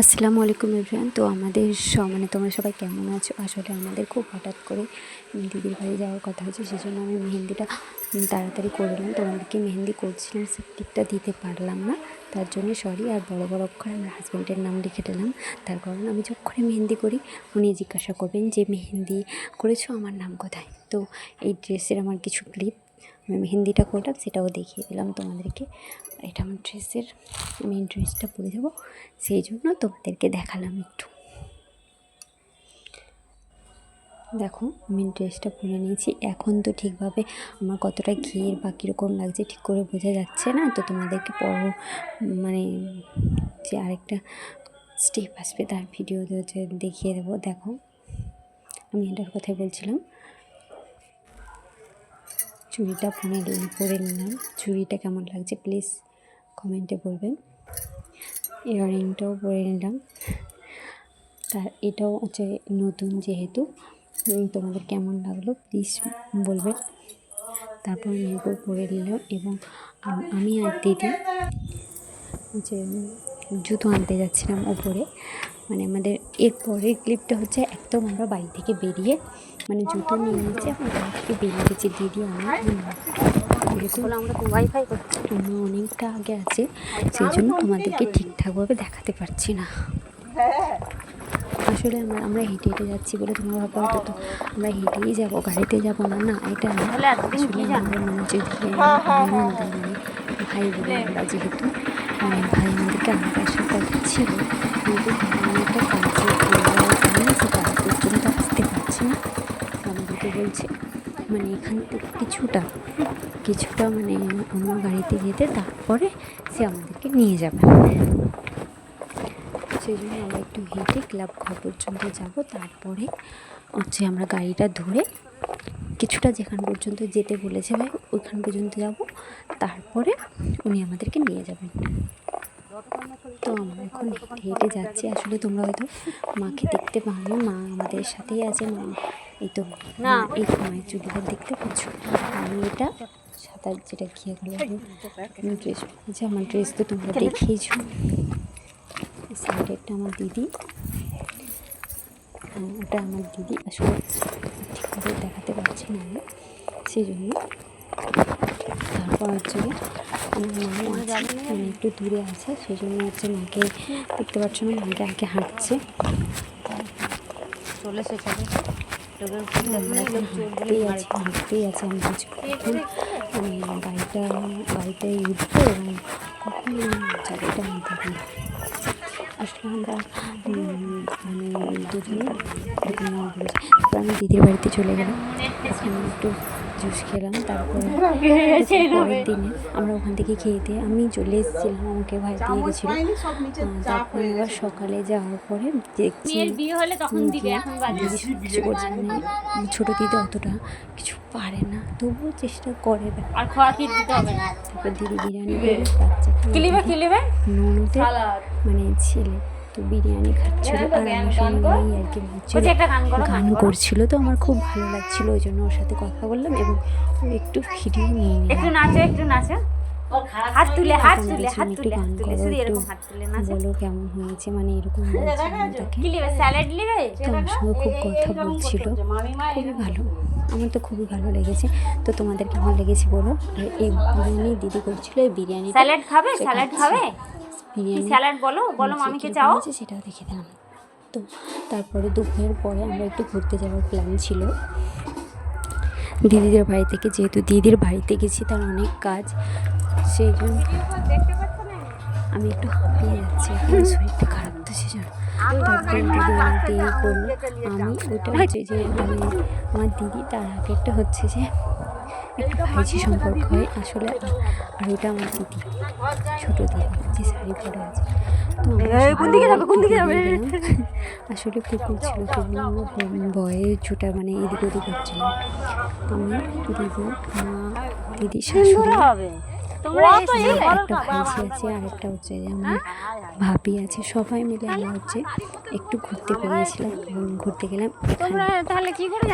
আসসালামু আলাইকুম এভরিওয়ান। তো আমাদের মানে তোমরা সবাই কেমন আছো? আসলে আমাদের খুব হঠাৎ করে দিদির বাড়ি যাওয়ার কথা হয়েছে সেই জন্য আমি মেহেন্দিটা তাড়াতাড়ি করলাম তোমাদেরকে মেহেন্দি করছিলাম টিপটা দিতে পারলাম না। তার জন্য সরি আর বড় বড় অক্ষরে আমার হাজব্যান্ডের নাম লিখে দিলাম। তার কারণ আমি যখনই মেহেন্দি করি, উনি জিজ্ঞাসা করবেন যে, মেহেন্দি করেছ? আমার নাম কোথায়? তো এই ড্রেসের আমার কিছু ক্লিপ আমি মেহেন্দিটা করলাম, সেটাও দেখিয়ে দিলাম তোমাদেরকে। এটা আমার ড্রেসের, আমি ড্রেসটা পরে যাব, সেই জন্য তোমাদেরকে দেখালাম একটু। দেখো, আমি ড্রেসটা পরে নিয়েছি। এখন তো ঠিকভাবে আমার কতটা ঘিয়ের বা কীরকম লাগছে ঠিক করে বোঝা যাচ্ছে না। তো তোমাদেরকে পর মানে যে আরেকটা স্টেপ আসবে তার ভিডিও দেখিয়ে দেবো। দেখো, আমি এটার কথাই বলছিলাম। চুড়িটা নিলাম পরে নিলাম। চুড়িটা কেমন লাগছে প্লিজ কমেন্টে বলবেন। ইয়াররিংটাও পরে নিলাম। তার এটাও হচ্ছে নতুন যেহেতু তোমাদের কেমন লাগল প্লিজ বলবেন। তারপর নেব পরে নিলাম এবং আমি আর দিদি যে জুতো আনতে যাচ্ছিলাম ওপরে মানে আমাদের এর পরের ক্লিপটা হচ্ছে একদম আমরা বাড়ি থেকে বেরিয়ে মানে জুতো নিয়ে নিয়েছি আমরা বাড়ি বেরিয়ে গেছি দিদি আমার যেহেতু আমরা ওয়াইফাই আমরা অনেকটা আগে আছে সেই জন্য তোমাদেরকে ঠিকঠাকভাবে দেখাতে পারছি না। আসলে আমরা আমরা হেঁটে হেঁটে যাচ্ছি বলে তোমার ভাবো হয়তো তো। আমরা হেঁটেই যাব গাড়িতে যাব না না এটা না। আসলে আমাদের মনে হচ্ছে মানে ভাই বলে আমরা যেহেতু মানে ভাই আমাদেরকে আনতে আসার কথা ছিল কিন্তু একটা কাজে সেটা আসতে পারছি না। তো আমাদেরকে বলছে মানে এখান থেকে কিছুটা কিছুটা মানে অন্য গাড়িতে যেতে তারপরে সে আমাদেরকে নিয়ে যাবে। সেই জন্য আমরা একটু হেঁটে ক্লাব ঘর পর্যন্ত যাব। তারপরে হচ্ছে আমরা গাড়িটা ধরে কিছুটা যেখান পর্যন্ত যেতে বলেছে ভাই, ওইখান পর্যন্ত যাব। তারপরে উনি আমাদেরকে নিয়ে যাবেন। তো আমরা এখন হেঁটে হেঁটে যাচ্ছি। আসলে তোমরা হয়তো মাকে দেখতে পাবে মা আমাদের সাথেই আছে। মা এই তো না। এই তো মায়ের চুড়িদার দেখতে পাচ্ছ? আমি এটা সাঁতার যেটা ঘিয়ে গেল ড্রেস পরেছি আমার ড্রেস তো তোমরা দেখিয়েছ। সাইডেরটা আমার দিদি। হ্যাঁ, ওটা আমার দিদি। আসলে ঠিক করে দেখাতে পারছি না আমি সেই জন্য তারপর হচ্ছে আমার মাও আছে মানে একটু দূরে আছে সেই জন্য হচ্ছে মাকে দেখতে পাচ্ছ না মাকে আগে হাঁটছে। চলে সেখানে হাঁটতেই আছি হাঁটতেই আছি আমি বলছি কখন গাড়িটা উঠবো এবং কখন চাবিটা আসলে আমরা। মানে এরকম তারপর আমি দিদির বাড়িতে চলে গেলাম। ওখানে একটু জুস খেলাম তারপরে পরের দিনে আমরা ওখান থেকে খেয়ে দিয়ে আমি চলে এসেছিলাম আমাকে ভাই দিয়ে গেছিল। তারপরে আবার সকালে যাওয়ার পরে দেখছি দিদি সব কিছু করছে। মানে ছোটো দিদি অতটা কিছু পারে না তবুও চেষ্টা করে আর খাওয়া কি দিতে হবে? তারপর দিদি বিরিয়ানি করে বাচ্চা কিলিবে কিলিবে ননদের মানে ছেলে তো বিরিয়ানি খাচ্ছিল আর আমার সঙ্গে আর কি গান করছিল তো আমার খুব ভালো লাগছিল ওই জন্য ওর সাথে কথা বললাম এবং একটু ভিডিও নিয়ে একটু নাচে একটু নাচো। হাত তুলে হাত তুলে হাত তুলে হাত তুলে শুধু এরকম হাত তুলে নাচো বলো কেমন হয়েছে? মানে এরকম বলছিলাম তাকে কিলিবে স্যালাড লিবে তো আমার সঙ্গে খুব কথা বলছিল। খুবই ভালো। আমার তো খুবই ভালো লেগেছে। তো তোমাদের কেমন লেগেছে বলো? এই বিরিয়ানি দিদি করছিল এই বিরিয়ানি স্যালাড খাবে? স্যালাড খাবে? বিরিয়ানি। স্যালাড বলো? বলো মামিকে চাও। সেটাও দেখে দিলাম। তো তারপরে দুপুরের পরে আমরা একটু ঘুরতে যাওয়ার প্ল্যান ছিল। দিদিদের বাড়ি থেকে যেহেতু দিদির বাড়িতে গেছি তার অনেক কাজ সেই জন্য আমি একটু হাঁপিয়ে যাচ্ছি এখন শরীরটা খারাপ তো সেই জন্য। তারপরে দিদি অনেক দেরি করল আমি ওটা হচ্ছে যে আমি আমার দিদি তার আগেরটা হচ্ছে যে একটা ভাইঝি সম্পর্ক হয় আসলে আর- ওটা আমার দিদি ছোট দিদি যে শাড়ি পরে আছে। তো। আসলে কুকুর ছিল ভয়ে ছুটা মানে এদিক ওদিক হচ্ছিলাম আমি দিদি মা দিদি শাশুড়ি একটা ভাইঝি আছে আর একটা হচ্ছে যে আমার ভাবি আছে সবাই মিলে আমরা হচ্ছে একটু ঘুরতে বেরিয়েছিলাম ঘুরতে গেলাম তাহলে কি করে